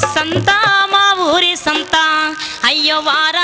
సంతా మా ఊరి సంతా. అయ్యో వారా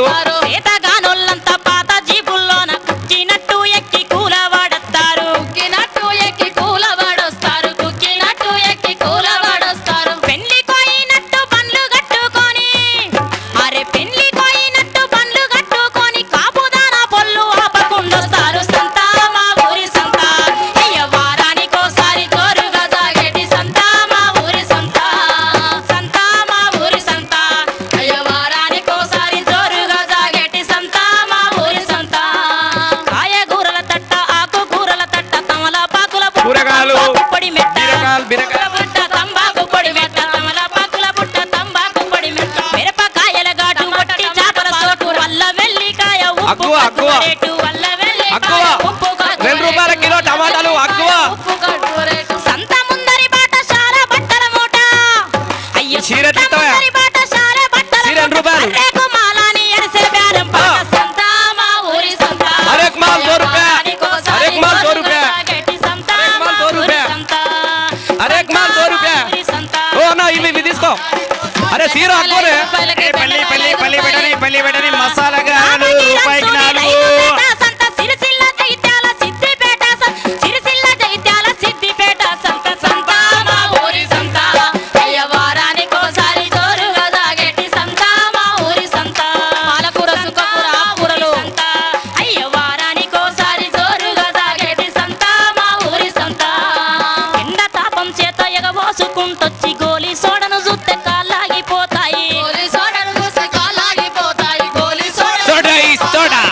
diálogo. అరే సీరో Dora.